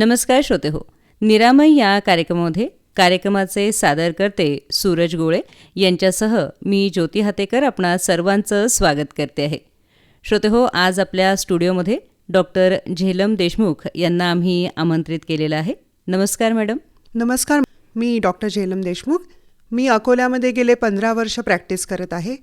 नमस्कार श्रोते हो. निरामय या कार्यक्रमामध्ये कार्यक्रमाचे सादरकर्ते सूरज गोळे यांच्यासह मी ज्योती हातेकर आपणा सर्वांचं स्वागत करते आहे. श्रोते हो आज आपल्या स्टुडिओमध्ये डॉक्टर झेलम देशमुख यांना आम्ही आमंत्रित केलेलं आहे. नमस्कार मॅडम. नमस्कार. मी डॉक्टर झेलम देशमुख. मी अकोल्यामध्ये गेले पंधरा वर्ष प्रॅक्टिस करत आहे.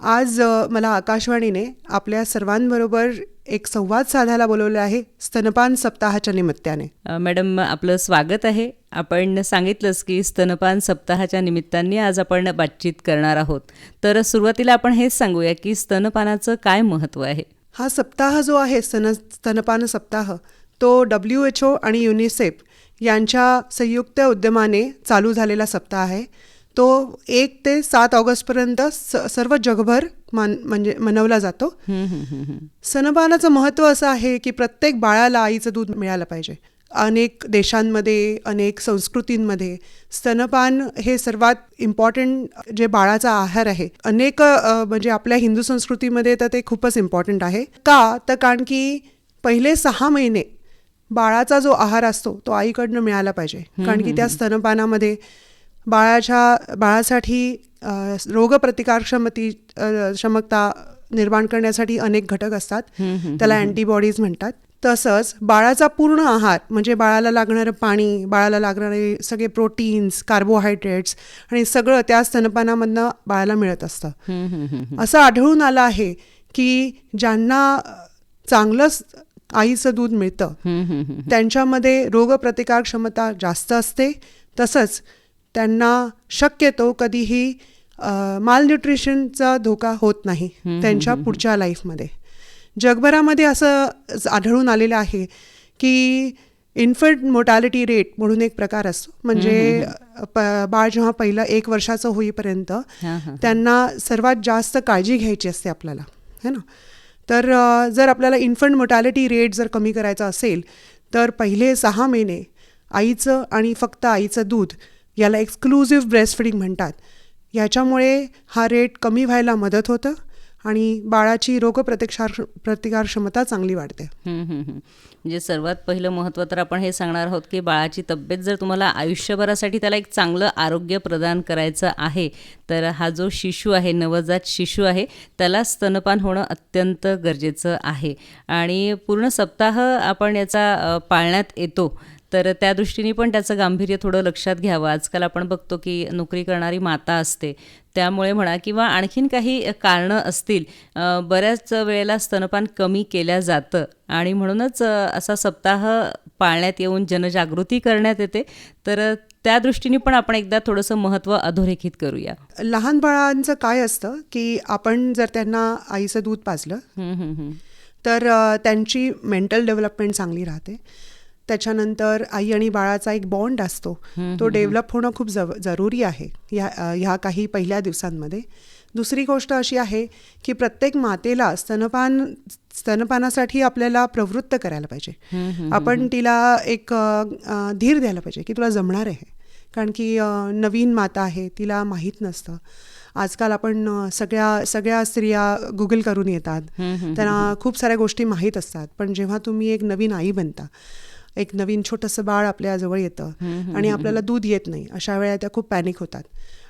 आज मला आकाशवाणीने आपल्या सर्वांबरोबर एक संवाद साधायला बोलवलं आहे स्तनपान सप्ताहाच्या निमित्ताने. मॅडम आपलं स्वागत आहे. आपण सांगितलंच की स्तनपान सप्ताहाच्या निमित्ताने आज आपण बातचीत करणार आहोत. तर सुरुवातीला आपण हेच सांगूया की स्तनपानाचं काय महत्त्व आहे? हा सप्ताह जो आहे स्तन स्तनपान सप्ताह तो डब्ल्यू एच ओ आणि युनिसेफ यांच्या संयुक्त उद्यमाने चालू झालेला सप्ताह आहे. तो एक ते सात ऑगस्टपर्यंत स सर्व जगभर मान म्हणजे मनवला जातो. स्तनपानाचं महत्त्व असं आहे की प्रत्येक बाळाला आईचं दूध मिळालं पाहिजे. अनेक देशांमध्ये अनेक संस्कृतींमध्ये स्तनपान हे सर्वात इम्पॉर्टंट जे बाळाचा आहार आहे. अनेक म्हणजे आपल्या हिंदू संस्कृतीमध्ये तर ते खूपच इम्पॉर्टंट आहे. का? तर कारण की पहिले सहा महिने बाळाचा जो आहार असतो तो आईकडनं मिळाला पाहिजे. कारण की त्या स्तनपानामध्ये बाळाच्या बाळासाठी अ, रोगप्रतिकार क्षमती निर्माण करण्यासाठी अनेक घटक असतात. त्याला अँटीबॉडीज म्हणतात. तसंच बाळाचा पूर्ण आहार म्हणजे बाळाला लागणारं पाणी बाळाला लागणारे सगळे प्रोटीन्स कार्बोहायड्रेट्स आणि सगळं त्या स्तनपानामधनं बाळाला मिळत असतं. असं आढळून आलं आहे की ज्यांना अ, चांगलं स- आईचं दूध मिळतं त्यांच्यामध्ये रोगप्रतिकार क्षमता जास्त असते. तसंच त्यांना शक्यतो कधीही मालन्यूट्रिशनचा धोका होत नाही त्यांच्या पुढच्या लाईफमध्ये जगभरामध्ये असं आढळून आलेलं आहे की इन्फंट मोर्टॅलिटी रेट म्हणून एक प्रकार असतो. म्हणजे बाळ जेव्हा पहिलं एक वर्षाचं होईपर्यंत त्यांना सर्वात जास्त काळजी घ्यायची असते आपल्याला. है ना? तर जर आपल्याला इन्फंट मोर्टॅलिटी रेट जर कमी करायचा असेल तर पहिले सहा महिने आईचं आणि फक्त आईचं दूध याला एक्सक्लुझिव्ह ब्रेस्टफिडिंग म्हणतात. याच्यामुळे हा रेट कमी व्हायला मदत होतं आणि बाळाची रोगप्रतिक्षार प्रतिकार क्षमता चांगली वाढते. म्हणजे सर्वात पहिलं महत्त्व तर आपण हे सांगणार आहोत की बाळाची तब्येत जर तुम्हाला आयुष्यभरासाठी त्याला एक चांगलं आरोग्य प्रदान करायचं आहे तर हा जो शिशू आहे नवजात शिशू आहे त्याला स्तनपान होणं अत्यंत गरजेचं आहे. आणि पूर्ण सप्ताह आपण याचा पाळण्यात येतो. तर त्या दृष्टीने पण त्याचं गांभीर्य थोडं लक्षात घ्यावं. आजकाल आपण बघतो की नोकरी करणारी माता असते. त्यामुळे म्हणा किंवा आणखीन काही कारणं असतील बऱ्याच वेळेला स्तनपान कमी केल्या जातं आणि म्हणूनच असा सप्ताह पाळण्यात येऊन जनजागृती करण्यात येते. तर त्या दृष्टीने पण आपण एकदा थोडंसं महत्त्व अधोरेखित करूया. लहान बाळांचं काय असतं की आपण जर त्यांना आईचं दूध पाजलं. तर त्यांची मेंटल डेव्हलपमेंट चांगली राहते. त्याच्यानंतर आई आणि बाळाचा एक बॉन्ड असतो. तो डेव्हलप होणं खूप जरुरी आहे. ह्या ह्या काही पहिल्या दिवसांमध्ये. दुसरी गोष्ट अशी आहे की प्रत्येक मातेला स्तनपान स्तनपानासाठी आपल्याला प्रवृत्त करायला पाहिजे. आपण तिला एक धीर द्यायला पाहिजे की तुला जमणार आहे. कारण की नवीन माता आहे तिला माहीत नसतं. आजकाल आपण सगळ्या सगळ्या स्त्रिया गुगल करून येतात. त्यांना खूप साऱ्या गोष्टी माहीत असतात. पण जेव्हा तुम्ही एक नवीन आई बनता एक नवीन छोटंसं बाळ आपल्या जवळ येतं आणि आपल्याला दूध येत नाही. अशा वेळेला त्या खूप पॅनिक होतात.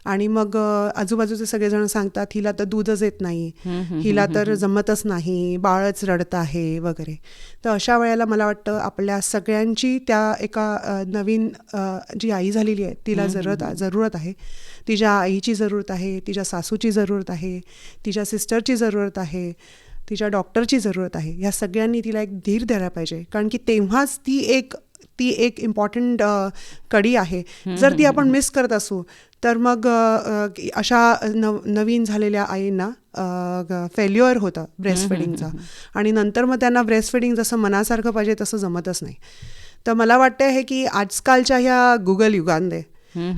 आणि मग आजूबाजूचे सगळेजण सांगतात हिला तर दूधच येत नाही. हिला तर जमतच नाही. बाळच रडत आहे वगैरे. तर अशा वेळेला मला वाटतं आपल्या सगळ्यांची त्या एका नवीन जी आई झालेली आहे तिला जरूरत जरूरत आहे. तिच्या आईची जरूरत आहे तिच्या सासूची जरूरत आहे तिच्या सिस्टरची जरूरत आहे. तिच्या डॉक्टरची जरूरत आहे. ह्या सगळ्यांनी तिला एक धीर द्यायला पाहिजे. कारण की तेव्हाच ती एक ती एक इम्पॉर्टंट कडी आहे. जर ती आपण मिस करत असू तर मग अशा नव नवीन झालेल्या आईंना फेल्युअर होतं ब्रेस्ट फिडिंगचं आणि नंतर मग त्यांना ब्रेस्ट फिडिंग जसं मनासारखं पाहिजे तसं जमतच नाही. तर मला वाटतं आहे की आजकालच्या ह्या गुगल युगांमध्ये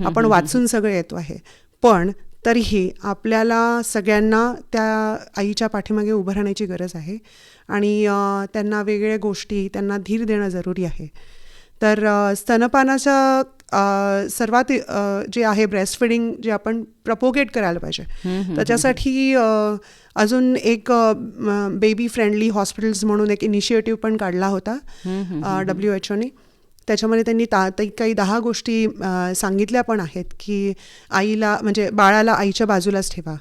आपण वाचून सगळं येतो आहे. पण तरीही आपल्याला सगळ्यांना त्या आईच्या पाठीमागे उभं राहण्याची गरज आहे. आणि त्यांना वेगवेगळ्या गोष्टी त्यांना धीर देणं जरुरी आहे. तर स्तनपानाचं सर्वात जे आहे ब्रेस्ट फिडिंग जे आपण प्रपोगेट करायला पाहिजे. त्याच्यासाठी अजून एक बेबी फ्रेंडली हॉस्पिटल्स म्हणून एक इनिशिएटिव्ह पण काढला होता. डब्ल्यू एच ओने त्याच्यामध्ये त्यांनी ता ते काही दहा गोष्टी सांगितल्या पण आहेत की आईला म्हणजे बाळाला आईच्या बाजूलाच ठेवा.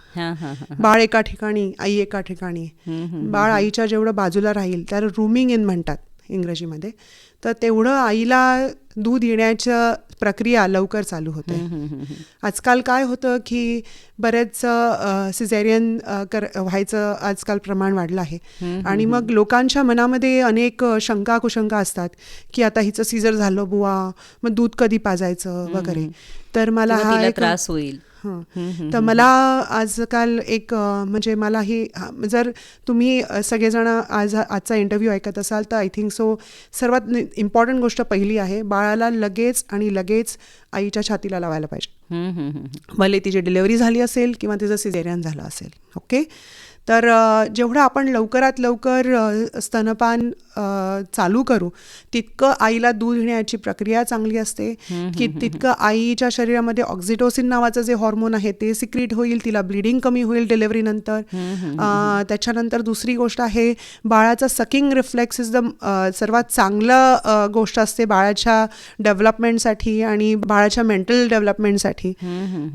बाळ एका ठिकाणी आई एका ठिकाणी. बाळ आईच्या जेवढं बाजूला राहील त्याला रूमिंग इन म्हणतात इंग्रजीमध्ये. तर तेवढं आईला दूध येण्याच्या प्रक्रिया लवकर चालू होते. आजकाल काय होतं की बरेच सिझेरियन कर व्हायचं आजकाल प्रमाण वाढलं आहे. आणि मग लोकांच्या मनामध्ये अनेक शंका कुशंका असतात की आता हिचं सीझर झालं बुवा मग दूध कधी पाजायचं वगैरे. तर मला हा त्रास होईल. हं. तर मला आजकाल एक म्हणजे मला ही जर तुम्ही सगळेजण आज आजचा इंटरव्ह्यू ऐकत असाल तर आय थिंक सो सर्वात इम्पॉर्टंट गोष्ट पहिली आहे बाळाला लगेच आणि लगेच आईच्या छातीला लावायला पाहिजे हम्म, हम्म, हम्म. भले तिची डिलिव्हरी झाली असेल किंवा तिचं सिझेरियन झालं असेल ओके तर जेवढं आपण लवकरात लवकर स्तनपान चालू करू. तितकं आईला दूध घेण्याची प्रक्रिया चांगली असते की तितकं आईच्या शरीरामध्ये ऑक्झिटोसिन नावाचं जे हॉर्मोन आहे ते सिक्रीट होईल तिला ब्लिडिंग कमी होईल डिलिव्हरीनंतर अ, त्याच्यानंतर दुसरी गोष्ट आहे बाळाचा सकिंग रिफ्लेक्स इज द सर्वात चांगलं गोष्ट असते बाळाच्या डेव्हलपमेंटसाठी आणि बाळाच्या मेंटल डेव्हलपमेंटसाठी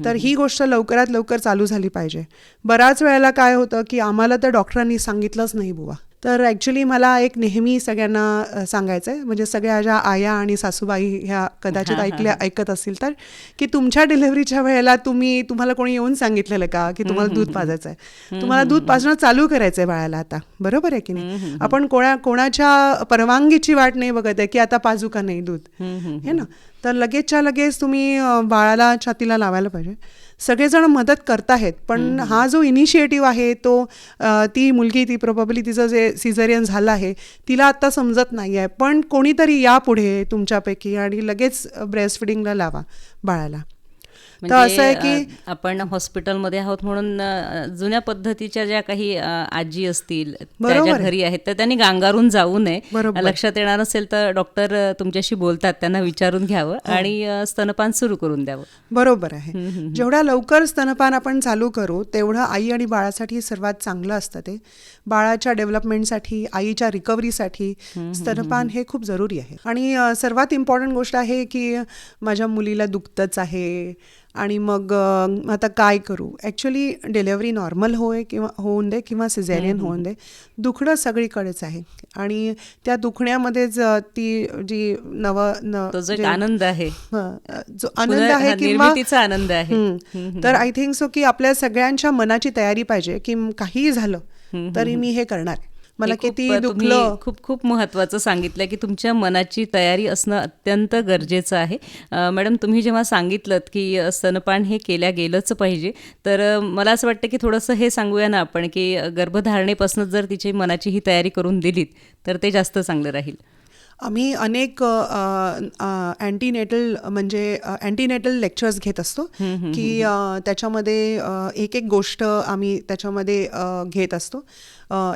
तर ही गोष्ट लवकरात लवकर चालू झाली पाहिजे. बऱ्याच वेळेला काय होतं की आम्हाला तर डॉक्टरांनी सांगितलंच नाही बुवा. तर ॲक्च्युली मला एक नेहमी सगळ्यांना सांगायचं आहे म्हणजे सगळ्या ज्या आया आणि सासूबाई ह्या कदाचित ऐकल्या ऐकत असतील तर की तुमच्या डिलिव्हरीच्या वेळेला तुम्ही तुम्हाला कोणी येऊन सांगितलेलं का? की तुम्हाला दूध पाजायचं आहे तुम्हाला दूध पाजणं चालू करायचं आहे बाळाला आता. बरोबर आहे की नाही? आपण कोणा कोणाच्या परवानगीची वाट नाही बघत आहे की आता पाजू का नाही दूध? हे ना? तर लगेचच्या लगेच तुम्ही बाळाला छातीला लावायला पाहिजे. सगळेजण मदत करताहेत पण हा जो इनिशिएटिव्ह आहे तो ती मुलगी ती प्रोबॅबली तिचं जे सिझरियन झालं आहे तिला आत्ता समजत नाही आहे. पण कोणीतरी या पुढे तुमच्यापैकी आणि लगेच ब्रेस्ट फिडिंगला लावा बाळाला. तर म्हणजे असं आहे की आपण हॉस्पिटलमध्ये आहोत म्हणून जुन्या पद्धतीच्या ज्या काही आजी असतील ज्या. घरी आहेत तर त्यांनी गांगारून जाऊ नये. लक्षात येणार नसेल तर डॉक्टर तुमच्याशी बोलतात त्यांना विचारून घ्यावं हो. आणि स्तनपान सुरू करून द्यावं. बरोबर आहे. जेवढ्या लवकर स्तनपान आपण चालू करू तेवढं आई आणि बाळासाठी सर्वात चांगलं असतं ते. बाळाच्या डेव्हलपमेंटसाठी आईच्या रिकव्हरीसाठी स्तनपान हे खूप जरुरी आहे. आणि सर्वात इम्पॉर्टंट गोष्ट आहे की माझ्या मुलीला दुखतंच आहे आणि मग आता काय करू? ॲक्च्युली डिलेवरी नॉर्मल होय किंवा होऊन दे किंवा सिझेरियन होऊन दे. दुखणं सगळीकडेच आहे. आणि त्या दुखण्यामध्येच ती जी नव आनंद आहे. जो आनंद आहे किंवा निर्मितीचा आनंद आहे. तर आय थिंक सो की आपल्या सगळ्यांच्या मनाची तयारी पाहिजे की काहीही झालं तरी मी हे करणार आहे. मला किती दुखलं. खूप खूप महत्त्वाचं सांगितलं की तुमच्या मनाची तयारी असणं अत्यंत गरजेचं आहे. मॅडम तुम्ही जेव्हा सांगितलं की स्तनपान हे केल्या गेलंच पाहिजे तर मला असं वाटतं की थोडंसं हे सांगूया ना आपण की गर्भधारणेपासून जर तिची मनाची ही तयारी करून दिलीत तर ते जास्त चांगलं राहील. आम्ही अनेक अँटीनेटल म्हणजे अँटीनेटल लेक्चर्स घेत असतो. की त्याच्यामध्ये एक एक गोष्ट आम्ही त्याच्यामध्ये घेत असतो.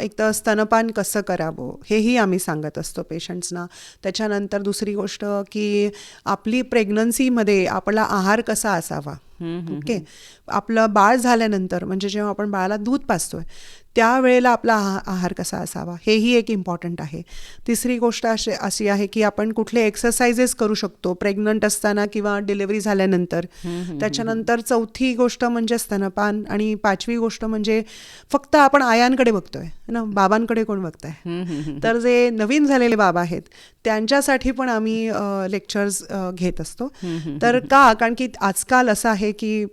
एक तर स्तनपान कसं करावं हेही आम्ही सांगत असतो पेशंट्सना त्याच्यानंतर दुसरी गोष्ट की आपली प्रेग्नन्सीमध्ये आपला आहार कसा असावा. ओके? आपलं बाळ झाल्यानंतर म्हणजे जेव्हा आपण बाळाला दूध पाजतोय त्यावेळेला आपला आहा आहार कसा असावा? हेही एक इम्पॉर्टंट आहे. तिसरी गोष्ट अशी अशी आहे की आपण कुठले एक्सरसाइजेस करू शकतो. प्रेग्नंट असताना किंवा डिलिव्हरी झाल्यानंतर. त्याच्यानंतर चौथी गोष्ट म्हणजे स्तनपान आणि पाचवी गोष्ट म्हणजे फक्त आपण आयांकडे बघतोय. ना? बाबांकडे कोण बघताय? तर जे नवीन झालेले बाबा आहेत त्यांच्यासाठी पण आम्ही लेक्चर्स घेत असतो. तर का? कारण की आजकाल असं आहे की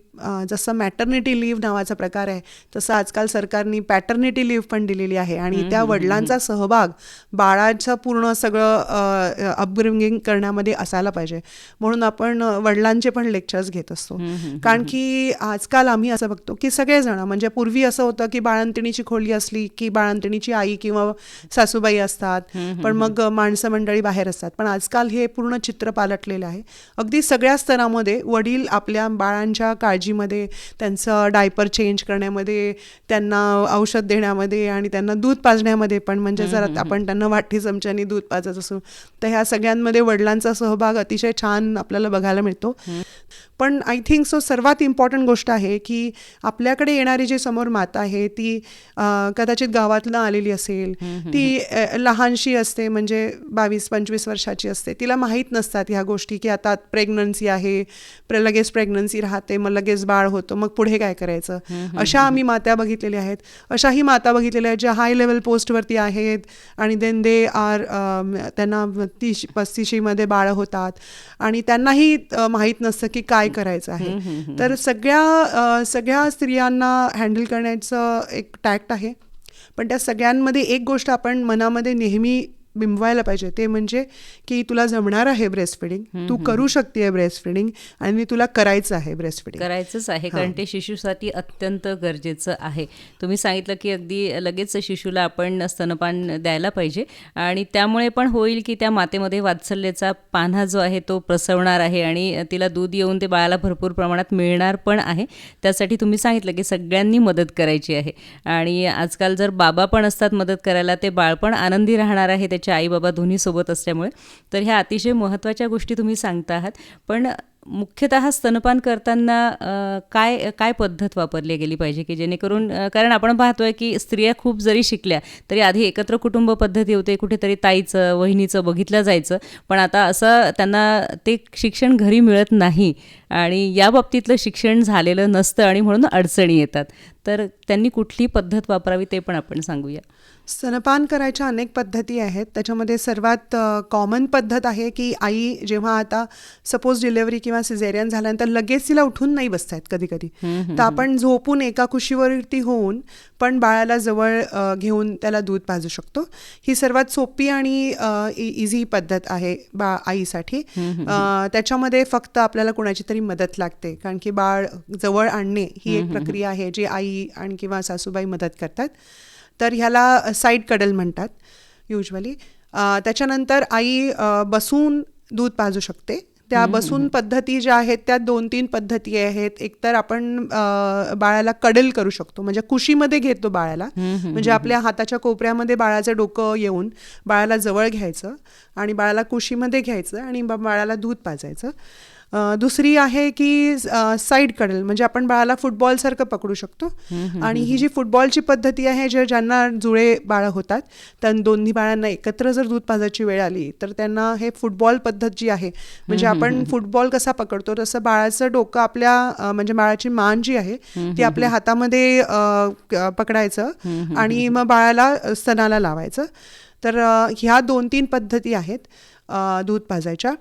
जसं मॅटर्निटी लिव्ह नावाचा प्रकार आहे तसं आजकाल सरकारने पॅटर्निटी लिव्ह पण दिलेली आहे. आणि त्या वडिलांचा सहभाग बाळाचं पूर्ण सगळं अपब्रिंगिंग करण्यामध्ये असायला पाहिजे. म्हणून आपण वडिलांचे पण लेक्चर्स घेत असतो. कारण की आजकाल आम्ही असं बघतो की सगळेजण म्हणजे पूर्वी असं होतं की बाळंतिणीची खोली असली की बाळंतिणीची आई किंवा सासूबाई असतात. पण मग माणसं मंडळी बाहेर असतात. पण आजकाल हे पूर्ण चित्र पालटलेलं आहे. अगदी सगळ्या स्तरामध्ये वडील आपल्या बाळांच्या काळजीमध्ये त्यांचं डायपर चेंज करण्यामध्ये त्यांना औषध देण्यामध्ये आणि त्यांना दूध पाजण्यामध्ये पण म्हणजे जर आपण त्यांना वाटी चमच्यानी दूध पाजत असू तर ह्या सगळ्यांमध्ये वडिलांचा सहभाग अतिशय छान आपल्याला बघायला मिळतो. पण आय थिंक सो सर्वात इम्पॉर्टंट गोष्ट आहे की आपल्याकडे येणारी जी समोर माता आहे ती कदाचित गावातनं आलेली असेल ती लहानशी असते म्हणजे बावीस पंचवीस वर्षाची असते तिला माहीत नसतात ह्या गोष्टी की आता प्रेग्नन्सी आहे प्र लगेच प्रेग्नन्सी राहते मग लगेच बाळ होतं मग पुढे काय करायचं? अशा आम्ही मात्या बघितलेल्या आहेत. अशाही माता बघितलेल्या आहेत ज्या हाय लेवल पोस्टवरती आहेत आणि देन दे आर त्यांना तीस पस्तीशीमध्ये बाळं होतात. आणि त्यांनाही माहीत नसतं की काय करायचं आहे. तर सगळ्या सगळ्या स्त्रियांना हँडल करण्याचं एक टॅक्ट आहे. पण त्या सगळ्यांमध्ये एक गोष्ट आपण मनामध्ये नेहमी बिंबवायला पाहिजे. ते म्हणजे की तुला जमणार आहे ब्रेस्ट फिडिंग तू करू शकते ब्रेस्ट फिडिंग आणि तुला करायचं आहे ब्रेस्ट फिडिंग करायचंच आहे कारण ते शिशूसाठी अत्यंत गरजेचं आहे. तुम्ही सांगितलं की अगदी लगेच शिशूला आपण स्तनपान द्यायला पाहिजे आणि त्यामुळे पण होईल की त्या मातेमध्ये वात्सल्याचा पान्हा जो आहे तो प्रसवणार आहे आणि तिला दूध येऊन ते बाळाला भरपूर प्रमाणात मिळणार पण आहे. त्यासाठी तुम्ही सांगितलं की सगळ्यांनी मदत करायची आहे. आणि आजकाल जर बाबा पण असतात मदत करायला ते बाळ पण आनंदी राहणार आहे त्याच्या आई बाबा दोन्ही सोबत असल्यामुळे. तर ह्या अतिशय महत्त्वाच्या गोष्टी तुम्ही सांगता आहात. पण मुख्यतः स्तनपान करताना काय काय पद्धत वापरली गेली पाहिजे की जेणेकरून कारण आपण पाहतोय की स्त्रिया खूप जरी शिकल्या तरी आधी एकत्र कुटुंब पद्धती होते कुठेतरी ताईचं वहिनीचं बघितलं जायचं. पण आता असं त्यांना ते शिक्षण घरी मिळत नाही आणि या बाबतीतलं शिक्षण झालेलं नसतं आणि म्हणून अडचणी येतात. तर त्यांनी कुठली पद्धत वापरावी ते पण आपण सांगूया. स्तनपान करायच्या अनेक पद्धती आहेत. त्याच्यामध्ये सर्वात कॉमन पद्धत आहे की आई जेव्हा आता सपोज डिलेवरी किंवा सिझेरियन झाल्यानंतर लगेच तिला उठून नाही बसतायत कधी कधी तर आपण झोपून एका कुशीवरती होऊन पण बाळाला जवळ घेऊन त्याला दूध पाजू शकतो. ही सर्वात सोपी आणि इझी पद्धत आहे बा आईसाठी. त्याच्यामध्ये फक्त आपल्याला कोणाची तरी मदत लागते. कारण की बाळ जवळ आणणे ही एक प्रक्रिया आहे जी आई आणि किंवा सासूबाई मदत करतात. तर ह्याला साईड कडल म्हणतात युजली त्याच्यानंतर आई बसून दूध पाजू शकते. त्या बसून पद्धती ज्या आहेत त्या दोन तीन पद्धती आहेत. एकतर आपण बाळाला कडल करू शकतो. म्हणजे कुशीमध्ये घेतो बाळाला. म्हणजे आपल्या हाताच्या कोपऱ्यामध्ये बाळाचं डोकं येऊन बाळाला जवळ घ्यायचं आणि बाळाला कुशीमध्ये घ्यायचं आणि बाळाला दूध पाजायचं. दुसरी आहे की साईड कडल. म्हणजे आपण बाळाला फुटबॉलसारखं पकडू शकतो. आणि ही जी फुटबॉलची पद्धती आहे जे ज्यांना जुळे बाळं होतात त्या दोन्ही बाळांना एकत्र जर दूध पाजायची वेळ आली तर त्यांना हे फुटबॉल पद्धत जी आहे म्हणजे आपण फुटबॉल कसा पकडतो तसं बाळाचं डोकं आपल्या म्हणजे बाळाची मान जी आहे ती आपल्या हातामध्ये पकडायचं आणि मग बाळाला स्तनाला लावायचं. तर ह्या दोन तीन पद्धती आहेत दूध पाजायच्या.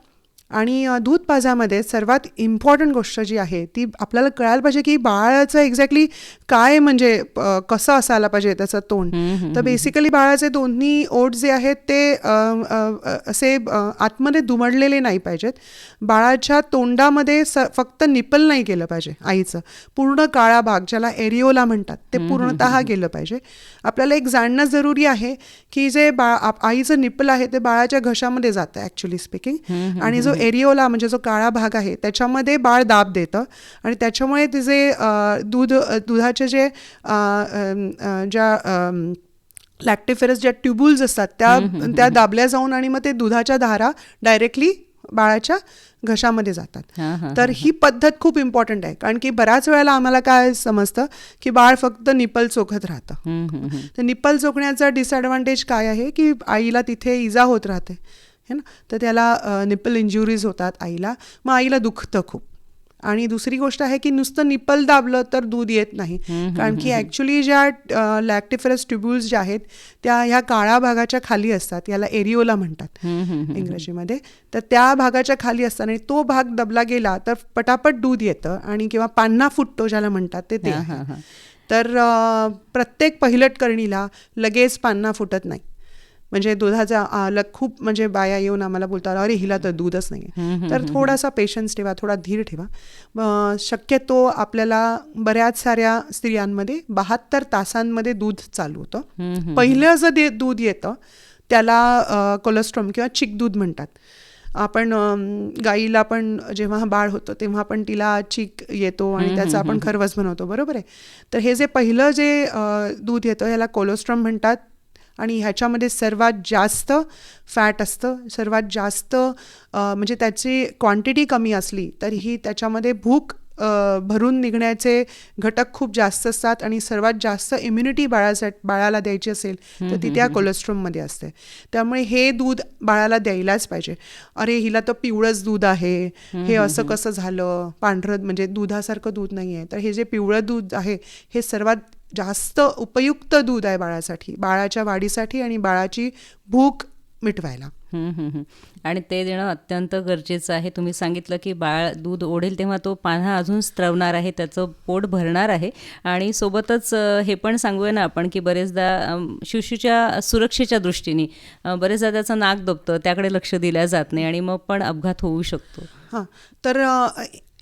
आणि दूध पाजामध्ये सर्वात इम्पॉर्टंट गोष्ट जी आहे ती आपल्याला कळायला पाहिजे की बाळाचं एक्झॅक्टली काय म्हणजे कसं असायला पाहिजे त्याचं तोंड. तर बेसिकली बाळाचे दोन्ही ओठ जे आहेत ते असे आतमध्ये दुमडलेले नाही पाहिजेत. बाळाच्या तोंडामध्ये स फक्त निपल नाही गेलं पाहिजे आईचं. पूर्ण काळा भाग ज्याला एरिओला म्हणतात ते पूर्णतः गेलं पाहिजे. आपल्याला एक जाणणं जरुरी आहे की जे बा आप- आईचं निपल आहे ते बाळाच्या घशामध्ये जातं ॲक्च्युली स्पीकिंग आणि जो एरिओला म्हणजे जो काळा भाग आहे त्याच्यामध्ये बाळ दाब देतं. आणि त्याच्यामुळे तिचे दूध दुधाचे जे ज्या लॅक्टिफेरस ज्या ट्युब्युल्स असतात त्या त्या दाबल्या जाऊन आणि मग ते दुधाच्या धारा डायरेक्टली बाळाच्या घशामध्ये जातात. तर ही पद्धत खूप इम्पॉर्टंट आहे कारण की बऱ्याच वेळेला आम्हाला काय समजतं की बाळ फक्त निपल चोखत राहतं. तर निप्पल चोखण्याचा डिसएडव्हान्टेज काय आहे की आईला तिथे इजा होत राहते. है ना? तर त्याला निप्पल इंजुरीज होतात आईला. मग आईला दुखतं खूप. आणि दुसरी गोष्ट आहे की नुसतं निप्पल दाबलं तर दूध येत नाही. कारण की ॲक्च्युली ज्या लॅक्टिफरस ट्युब्युल्स ज्या आहेत त्या ह्या काळ्या भागाच्या खाली असतात. याला एरिओला म्हणतात इंग्रजीमध्ये. तर त्या भागाच्या खाली असतात आणि तो भाग दबला गेला तर पटापट दूध येतं आणि किंवा पान्हा फुटतो ज्याला म्हणतात ते ते. तर प्रत्येक पहिलट करणीला लगेच पान्हा फुटत नाही. म्हणजे दुधाचा आ, ल- खूप म्हणजे बाया येऊन आम्हाला बोलतात अरे हिला तर दूधच नाही तर थोडासा पेशन्स ठेवा थोडा धीर ठेवा. शक्यतो आपल्याला बऱ्याच साऱ्या स्त्रियांमध्ये बहात्तर तासांमध्ये दूध चालू होतं. पहिलं जर दे दूध येतं त्याला कोलेस्ट्रॉम किंवा चिक दूध म्हणतात. आपण गाईला पण जेव्हा बाळ होतं तेव्हा पण तिला चीक येतो आणि त्याचा आपण खरवस बनवतो बरोबर आहे? तर हे जे पहिलं जे दूध येतं ह्याला कोलेस्ट्रॉम म्हणतात. आणि ह्याच्यामध्ये सर्वात जास्त फॅट असतं सर्वात जास्त म्हणजे त्याची क्वांटिटी कमी असली तरीही त्याच्यामध्ये भूक भरून निघण्याचे घटक खूप जास्त असतात आणि सर्वात जास्त इम्युनिटी बाळासाठी बाळाला द्यायची असेल तर ती त्या कोलेस्ट्रॉममध्ये असते. त्यामुळे हे दूध बाळाला द्यायलाच पाहिजे. अरे हिला तर पिवळंच दूध आहे. हे असं कसं झालं? पांढरं म्हणजे दुधासारखं दूध नाही आहे तर हे जे पिवळं दूध आहे हे सर्वात जास्त उपयुक्त दूध आहे बाळासाठी बाळाच्या वाढीसाठी आणि बाळाची भूक मिटवायला. आणि ते देणं अत्यंत गरजेचं आहे. तुम्ही सांगितलं की बाळ दूध ओढेल तेव्हा तो पान्हा अजून स्त्रवणार आहे त्याचं पोट भरणार आहे. आणि सोबतच हे पण सांगूया ना आपण की बरेचदा शिशूच्या सुरक्षेच्या दृष्टीने बरेचदा त्याचं नाक दबतं त्याकडे लक्ष दिल्या जात नाही आणि मग पण अपघात होऊ शकतो. हां. तर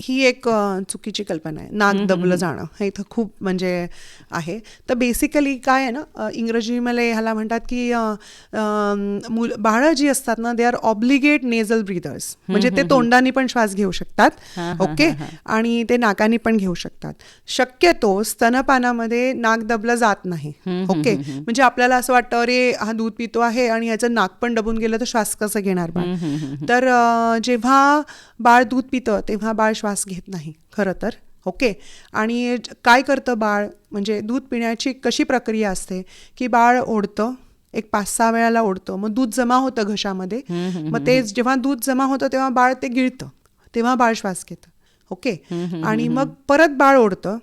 ही एक चुकीची कल्पना आहे. नाक दबलं जाणं हे इथं खूप म्हणजे आहे. तर बेसिकली काय आहे ना इंग्रजीमध्ये ह्याला म्हणतात की मुल बाळं जी असतात ना they are obligate nasal breathers म्हणजे ते तोंडाने पण श्वास घेऊ शकतात ओके? आणि ते नाकाने पण घेऊ शकतात. शक्यतो स्तनपानामध्ये नाक दबलं जात नाही ओके? म्हणजे आपल्याला असं वाटतं अरे हा दूध पितो आहे आणि ह्याचं नाक पण दबून गेलं तर श्वास कसं घेणार बाळ? तर जेव्हा बाळ दूध पितं तेव्हा बाळ श्वास घेत नाही. खरं तर? ओके. आणि काय करतं बाळ? म्हणजे दूध पिण्याची कशी प्रक्रिया असते? की बाळ ओढतं एक पाच सहा वेळाला ओढतं मग दूध जमा होतं घशामध्ये. मग ते जेव्हा दूध जमा होतं तेव्हा बाळ ते गिळतं. तेव्हा बाळ श्वास घेतं. ओके. आणि मग परत बाळ ओढतं.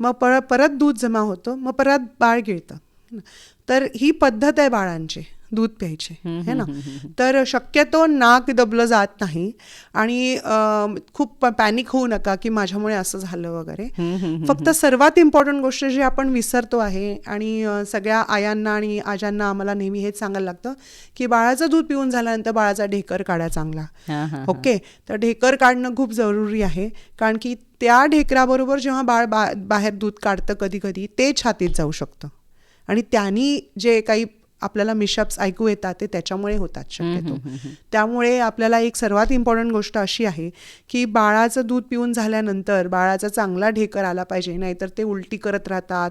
मग पर परत दूध जमा होतं मग परत बाळ गिळतं. तर ही पद्धत आहे बाळांची. दूध प्यायचे है ना? तर शक्यतो नाक दबलं जात नाही आणि खूप पॅनिक होऊ नका की माझ्यामुळे असं झालं वगैरे. फक्त सर्वात इम्पॉर्टंट गोष्ट जी आपण विसरतो आहे आणि सगळ्या आयांना आणि आजांना आम्हाला नेहमी हेच सांगायला लागतं की बाळाचं दूध पिऊन झाल्यानंतर बाळाचा ढेकर काढा चांगला. ओके? तर ढेकर काढणं खूप जरुरी आहे. कारण की त्या ढेकराबरोबर जेव्हा बाळ बा बाहेर दूध काढतं कधी कधी ते छातीत जाऊ शकतं. आणि त्यांनी जे काही आपल्याला मिशअप्स ऐकू येतात ते त्याच्यामुळे होतात शक्यतो. त्यामुळे आपल्याला एक सर्वात इम्पॉर्टंट गोष्ट अशी आहे की बाळाचं दूध पिऊन झाल्यानंतर बाळाचा चांगला ढेकर आला पाहिजे नाहीतर ते उलटी करत राहतात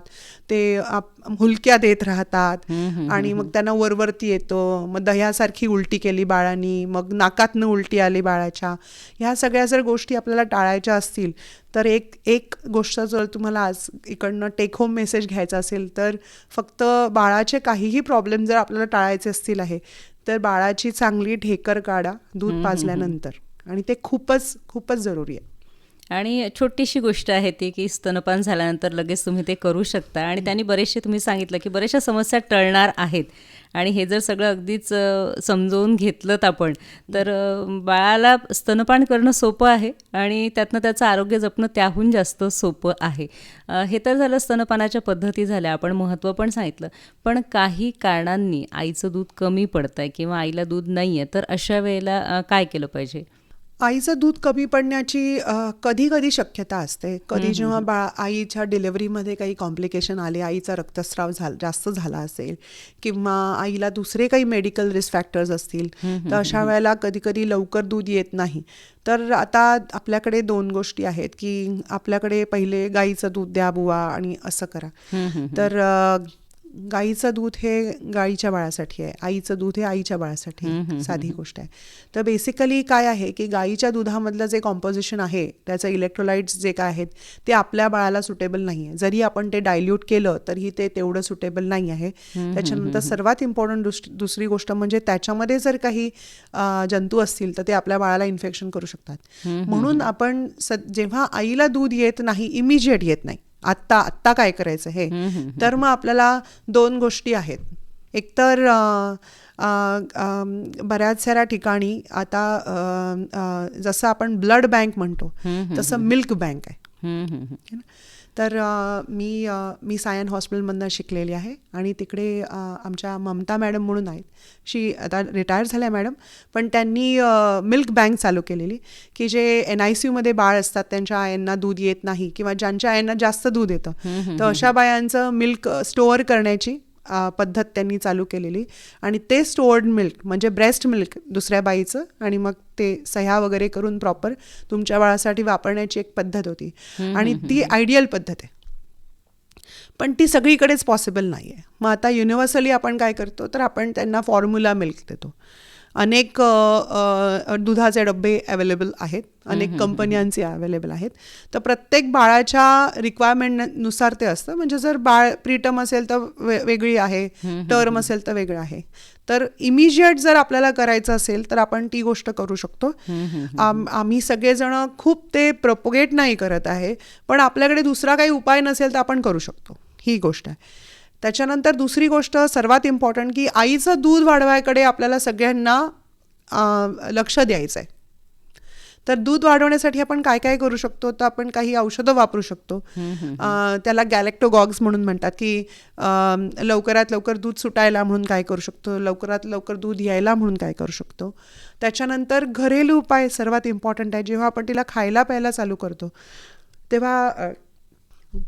ते आप- हुलक्या देत राहतात आणि मग त्यांना वरवरती येतो मग दह्यासारखी उलटी केली बाळांनी मग नाकातनं उलटी आली बाळाच्या. ह्या सगळ्या जर गोष्टी आपल्याला टाळायच्या असतील तर एक एक गोष्ट जर तुम्हाला आज इकडनं टेक होम मेसेज घ्यायचा असेल तर फक्त बाळाचे काहीही प्रॉब्लेम जर आपल्याला टाळायचे असतील आहे तर बाळाची चांगली ढेकर काढा दूध पाजल्यानंतर. आणि ते खूपच खूपच जरुरी आहे. आणि छोटीशी गोष्ट आहे ती की स्तनपान झाल्यानंतर लगेच तुम्ही ते करू शकता. आणि त्यांनी बरेचसे तुम्ही सांगितलं की बऱ्याचशा समस्या टळणार आहेत. आणि हे जर सगळं अगदीच समजवून घेतलं आपण तर बाळाला स्तनपान करणं सोपं आहे आणि त्यातनं त्याचं आरोग्य जपणं त्याहून जास्त सोपं आहे. हे तर झालं स्तनपानाच्या पद्धती झाल्या आपण महत्त्व पण सांगितलं. पण काही कारणांनी आईचं दूध कमी पडतं आहे किंवा आईला दूध नाही आहे तर अशा वेळेला काय केलं पाहिजे? आईचं दूध कमी पडण्याची कधी कधी शक्यता असते. कधी जेव्हा बा आईच्या डिलेवरीमध्ये काही कॉम्प्लिकेशन आले आईचा रक्तस्राव झाला जास्त झाला असेल किंवा आईला दुसरे काही मेडिकल रिस्क फॅक्टर्स असतील तर अशा वेळेला कधी कधी लवकर दूध येत नाही. तर आता आपल्याकडे दोन गोष्टी आहेत की आपल्याकडे पहिले गाईचं दूध द्या बुवा आणि असं करा. तर गाईचं दूध हे गाईच्या बाळासाठी आहे. आईचं दूध हे आईच्या बाळासाठी. साधी गोष्ट आहे. तर बेसिकली काय आहे की गाईच्या दुधामधलं जे कॉम्पोजिशन आहे त्याचं इलेक्ट्रोलाइट्स जे काय आहेत ते आपल्या बाळाला सुटेबल नाही आहे जरी आपण ते डायल्यूट केलं तरीही ते तेवढं सुटेबल नाही आहे. त्याच्यानंतर सर्वात इम्पॉर्टंट दुसरी गोष्ट म्हणजे त्याच्यामध्ये जर काही जंतू असतील तर ते आपल्या बाळाला इन्फेक्शन करू शकतात. म्हणून आपण जेव्हा आईला दूध येत नाही इमिजिएट येत नाही. आत्ता आत्ता काय करायचं हे? तर मग आपल्याला दोन गोष्टी आहेत. एकतर बऱ्याच साऱ्या ठिकाणी आता जसं आपण ब्लड बँक म्हणतो तसं मिल्क बँक आहे. तर मी मी सायन हॉस्पिटलमधनं शिकलेली आहे आणि तिकडे आमच्या ममता मॅडम म्हणून आहेत. शी आता रिटायर झाल्या मॅडम पण त्यांनी मिल्क बँक चालू केलेली की जे एन आय सी यूमध्ये बाळ असतात त्यांच्या आयांना दूध येत नाही किंवा ज्यांच्या आयांना जास्त दूध येतं. तर अशा बायांचं मिल्क स्टोअर करण्याची पद्धत त्यांनी चालू केलेली. आणि ते स्टोअर्ड मिल्क म्हणजे ब्रेस्ट मिल्क दुसऱ्या बाईचं आणि मग ते सह्या वगैरे करून प्रॉपर तुमच्या बाळासाठी वापरण्याची एक पद्धत होती. आणि ती आयडियल पद्धत आहे. पण ती सगळीकडेच पॉसिबल नाही आहे मग आता युनिव्हर्सली आपण काय करतो तर आपण त्यांना फॉर्म्युला मिल्क देतो. अनेक दुधाचे डबे अवेलेबल आहेत अनेक कंपन्यांचे अवेलेबल आहेत. तर प्रत्येक बाळाच्या रिक्वायरमेंटनुसार ते असतं. म्हणजे जर बाळ प्रीटम असेल तर वे वेगळी आहे टर्म असेल तर वेगळं आहे. तर इमिजिएट जर आपल्याला करायचं असेल तर आपण ती गोष्ट करू शकतो. आम- आम्ही सगळेजण खूप ते प्रपोगेट नाही करत आहे पण आपल्याकडे दुसरा काही उपाय नसेल तर आपण करू शकतो. ही गोष्ट आहे. त्याच्यानंतर दुसरी गोष्ट सर्वात इम्पॉर्टंट की आईचं दूध वाढवायकडे आपल्याला सगळ्यांना लक्ष द्यायचं आहे तर दूध वाढवण्यासाठी आपण काय काय करू शकतो? तर आपण काही औषधं वापरू शकतो. त्याला गॅलेक्टोगॉग्स म्हणून म्हणतात की लवकरात लवकर दूध सुटायला म्हणून काय करू शकतो? लवकरात लवकर दूध यायला म्हणून काय करू शकतो? त्याच्यानंतर घरेलू उपाय सर्वात इम्पॉर्टंट आहे. जेव्हा आपण तिला खायला प्यायला चालू करतो तेव्हा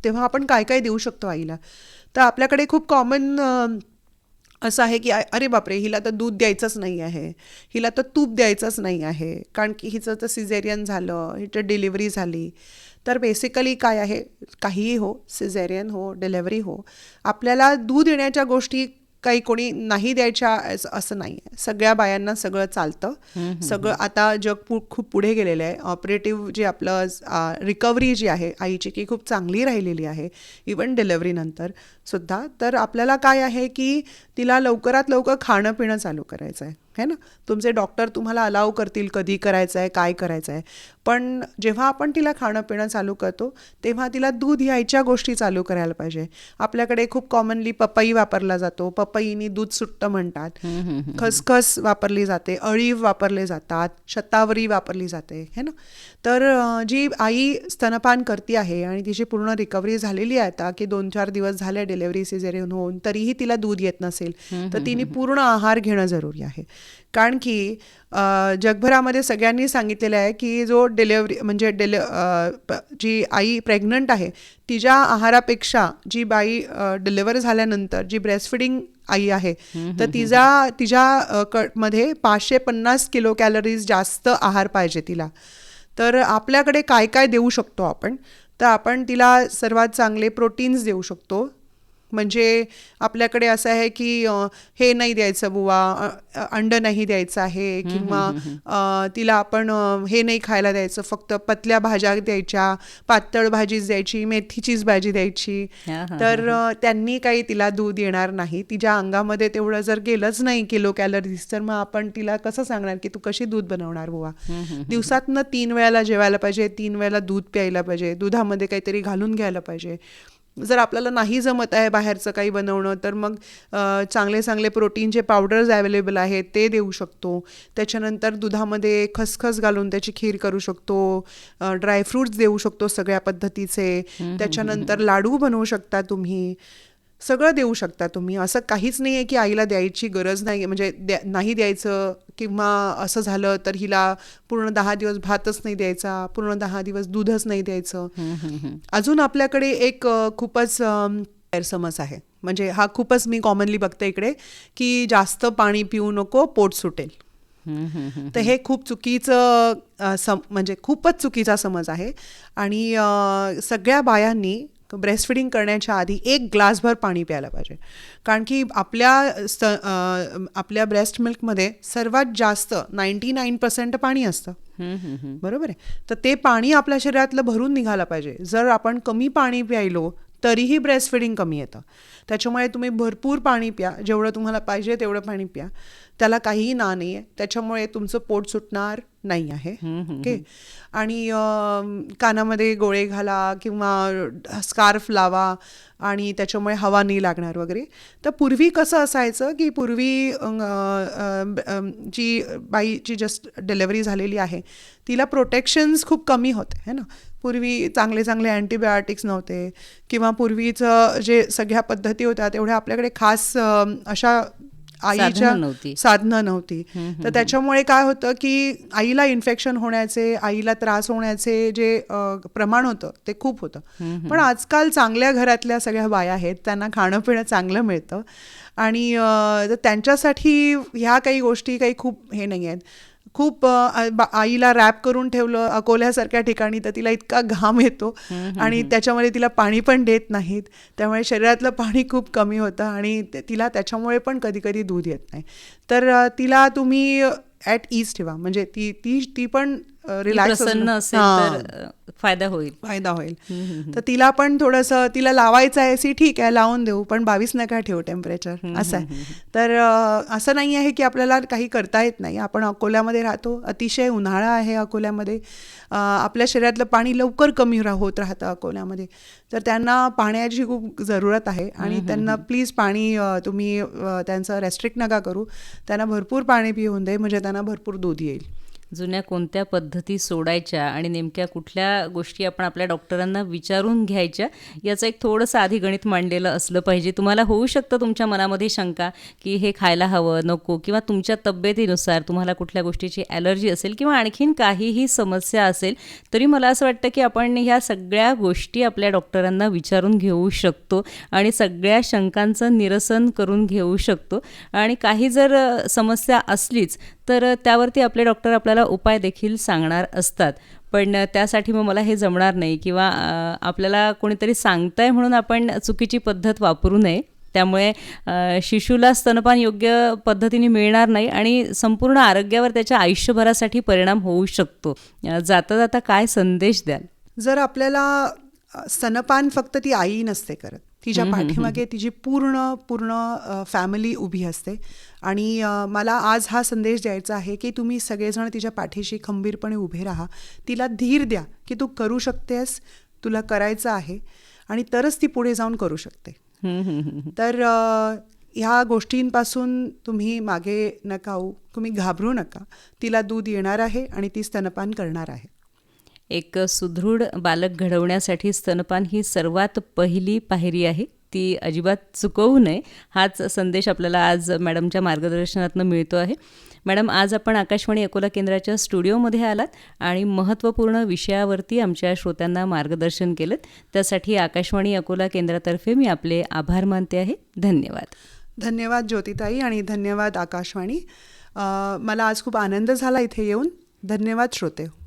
तेव्हा आपण काय काय देऊ शकतो आईला? तर आपल्याकडे खूप कॉमन असं आहे की अरे बापरे हिला तर दूध द्यायचंच नाही आहे. हिला तर तूप द्यायचंच नाही आहे. कारण की हिचं तर सिझेरियन झालं हिचं डिलिव्हरी झाली. तर बेसिकली काय आहे? काहीही हो सिझेरियन हो डिलेवरी हो. आपल्याला दूध येण्याच्या गोष्टी काही कोणी नाही द्यायच्या अस- नाही आहे सगळ्या बायांना सगळं चालतं. सगळं आता जग खूप पुढे गेलेलं आहे. ऑपरेटिव्ह जे आपलं रिकव्हरी जी आहे आईची की खूप चांगली राहिलेली आहे इवन डिलेव्हरीनंतर सुद्धा. तर आपल्याला काय आहे की तिला लवकरात लवकर खाणं पिणं चालू करायचं आहे है ना? तुमचे डॉक्टर तुम्हाला अलाव करतील कधी करायचं आहे काय करायचं आहे पण जेव्हा आपण तिला खाणं पिणं चालू करतो तेव्हा तिला दूध यायच्या गोष्टी चालू करायला पाहिजे. आपल्याकडे खूप कॉमनली पपई वापरला जातो. पपईनी दूध सुट्टं म्हणतात. खसखस वापरली जाते अळीव वापरले जातात शतावरी वापरली जाते है ना? तर जी आई स्तनपान करते आहे आणि तिची पूर्ण रिकव्हरी झालेली आहे आता की दोन चार दिवस झाले डिलेव्हरी सिझेरियन होऊन तरीही तिला दूध येत नसेल. तर तिने पूर्ण आहार घेणं जरुरी आहे. कारण की जगभरामध्ये सगळ्यांनी सांगितलेलं आहे की जो डिलेव्हरी म्हणजे डिले जी आई प्रेग्नंट आहे तिच्या आहारापेक्षा जी बाई डिलिव्हर झाल्यानंतर जी ब्रेस्टफिडिंग आई आहे तर तिचा तिच्या अ, क मध्ये पाचशे पन्नास किलो कॅलरीज जास्त आहार पाहिजे तिला. तर आपल्याकडे काय काय देऊ शकतो आपण? तर आपण तिला सर्वात चांगले प्रोटीन्स देऊ शकतो. म्हणजे आपल्याकडे असं आहे की हे नाही द्यायचं बुवा अंड नाही द्यायचं आहे किंवा तिला आपण हे नाही खायला द्यायचं फक्त पतल्या भाज्या द्यायच्या पातळ भाजीच द्यायची मेथीचीच भाजी द्यायची. तर त्यांनी काही तिला दूध येणार नाही. तिच्या अंगामध्ये तेवढं जर गेलंच नाही किलो कॅलरीज तर मग आपण तिला कसं सांगणार की तू कशी दूध बनवणार बुवा? दिवसातनं तीन वेळेला जेवायला पाहिजे तीन वेळेला दूध प्यायला पाहिजे दुधामध्ये काहीतरी घालून घ्यायला पाहिजे. जर आपल्याला नाही जमत आहे बाहेरचं काही बनवणं तर मग चांगले चांगले प्रोटीनचे पावडर्स अवेलेबल आहेत ते देऊ शकतो. त्याच्यानंतर दुधामध्ये खसखस घालून त्याची खीर करू शकतो. ड्रायफ्रूट्स देऊ शकतो सगळ्या पद्धतीचे. त्याच्यानंतर लाडू बनवू शकता तुम्ही. सगळं देऊ शकता तुम्ही. असं काहीच नाही आहे की आईला द्यायची गरज नाही म्हणजे द्या नाही द्यायचं किंवा असं झालं तर हिला पूर्ण दहा दिवस भातच नाही द्यायचा पूर्ण दहा दिवस दूधच नाही द्यायचं. अजून आपल्याकडे एक खूपच गैरसमज आहे. म्हणजे हा खूपच मी कॉमनली बघते इकडे की जास्त पाणी पिऊ नको पोट सुटेल. तर हे खूप चुकीचं सम म्हणजे खूपच चुकीचा समज आहे. आणि सगळ्या बायांनी ब्रेस्ट फिडिंग करण्याच्या आधी एक ग्लासभर पाणी प्यायला पाहिजे. कारण की आपल्या स अं, आपल्या ब्रेस्ट मिल्कमध्ये सर्वात जास्त नाईंटी नाईन पर्सेंट पाणी असतं. बरोबर आहे? तर ते पाणी आपल्या शरीरातलं भरून निघालं पाहिजे. जर आपण कमी पाणी प्यायलो तरीही ब्रेस्ट फिडिंग कमी येतं. त्याच्यामुळे तुम्ही भरपूर पाणी प्या. जेवढं तुम्हाला पाहिजे तेवढं पाणी प्या. त्याला काहीही ना नाही आहे त्याच्यामुळे तुमचं पोट सुटणार नाही आहे. ओके? आणि कानामध्ये गोळे घाला किंवा स्कार्फ लावा आणि त्याच्यामुळे हवा नाही लागणार वगैरे. तर पूर्वी कसं असायचं की पूर्वी जी बाईची जस्ट डिलेवरी झालेली आहे तिला प्रोटेक्शन्स खूप कमी होते है ना? पूर्वी चांगले चांगले अँटीबायोटिक्स नव्हते किंवा पूर्वीचं जे सगळ्या पद्धती होत्या तेवढ्या आपल्याकडे खास अशा आईच्या साधनं नव्हती. तर त्याच्यामुळे काय होतं की आईला इन्फेक्शन होण्याचे आईला त्रास होण्याचे जे प्रमाण होतं ते खूप होतं. पण आजकाल चांगल्या घरातल्या सगळ्या बाया आहेत त्यांना खाणं पिणं चांगलं मिळतं. आणि त्यांच्यासाठी ह्या काही गोष्टी काही खूप हे नाही आहेत खूप आईला रॅप करून ठेवलं अकोल्यासारख्या ठिकाणी तर तिला इतका घाम येतो. आणि त्याच्यामध्ये तिला पाणी पण देत नाहीत. त्यामुळे शरीरातलं पाणी खूप कमी होतं आणि ते- तिला त्याच्यामुळे पण कधी कधी दूध येत नाही. तर तिला तुम्ही ॲट ईज ठेवा. म्हणजे ती ती ती पण रिलॅक्स प्रसन्न असेल तर फायदा होईल. फायदा होईल. तर तिला पण थोडंसं तिला लावायचं आहे सी ठीक आहे लावून देऊ पण बावीस नका ठेवू टेम्परेचर असं आहे. तर असं नाही आहे की आपल्याला काही करता येत नाही. आपण अकोल्यामध्ये राहतो. अतिशय उन्हाळा आहे अकोल्यामध्ये. आपल्या शरीरातलं पाणी लवकर कमी होत राहतं अकोल्यामध्ये. तर त्यांना पाण्याची खूप जरूरत आहे. आणि त्यांना प्लीज पाणी तुम्ही त्यांचं रेस्ट्रिक्ट नका करू. त्यांना भरपूर पाणी पिऊन दे. म्हणजे त्यांना भरपूर दूध येईल. जुन्या कोणत्या पद्धती सोडायच्या आणि नेमक्या कुठल्या गोष्टी आपण आपल्या डॉक्टरांना विचारून घ्यायच्या याचं एक थोडंसं आधी गणित मांडलेलं असलं पाहिजे. तुम्हाला होऊ शकतं तुमच्या मनामध्ये शंका की हे खायला हवं नको किंवा तुमच्या तब्येतीनुसार तुम्हाला कुठल्या गोष्टीची ॲलर्जी असेल किंवा आणखीन काहीही समस्या असेल तरी मला असं वाटतं की आपण ह्या सगळ्या गोष्टी आपल्या डॉक्टरांना विचारून घेऊ शकतो आणि सगळ्या शंकांचं निरसन करून घेऊ शकतो. आणि काही जर समस्या असलीच तर त्यावरती आपले डॉक्टर आपल्याला उपाय देखील सांगणार असतात. पण त्यासाठी मग मला हे जमणार नाही किंवा आपल्याला कोणीतरी सांगतंय म्हणून आपण चुकीची पद्धत वापरू नये. त्यामुळे शिशूला स्तनपान योग्य पद्धतीने मिळणार नाही आणि संपूर्ण आरोग्यावर त्याच्या आयुष्यभरासाठी परिणाम होऊ शकतो. जाता जाता काय संदेश द्याल? जर आपल्याला स्तनपान फक्त ती आई नसते करत तिच्या पाठीमागे तिची पूर्ण पूर्ण फॅमिली उभी असते. आणि मला आज हा संदेश द्यायचा आहे की तुम्ही सगळेजण तिच्या पाठीशी खंबीरपणे उभे राहा. तिला धीर द्या की तू करू शकतेस तुला करायचं आहे आणि तरच ती पुढे जाऊन करू शकते. तर ह्या गोष्टींपासून तुम्ही मागे नका तुम्ही घाबरू नका. तिला दूध येणार आहे आणि ती स्तनपान करणार आहे. एक सुदृढ बालक घडवण्यासाठी स्तनपान ही सर्वात पहिली पायरी आहे. ती अजिबात चुकवू नये हाच संदेश आपल्याला आज मॅडमच्या मार्गदर्शनातून मिळतो आहे. मॅडम आज आपण आकाशवाणी अकोला केंद्राच्या स्टुडिओमध्ये आलात आणि महत्त्वपूर्ण विषयावरती आमच्या श्रोत्यांना मार्गदर्शन केलं त्यासाठी आकाशवाणी अकोला केंद्रातर्फे मी आपले आभार मानते आहे. धन्यवाद. धन्यवाद ज्योतिताई आणि धन्यवाद आकाशवाणी. मला आज खूप आनंद झाला इथे येऊन. धन्यवाद श्रोते.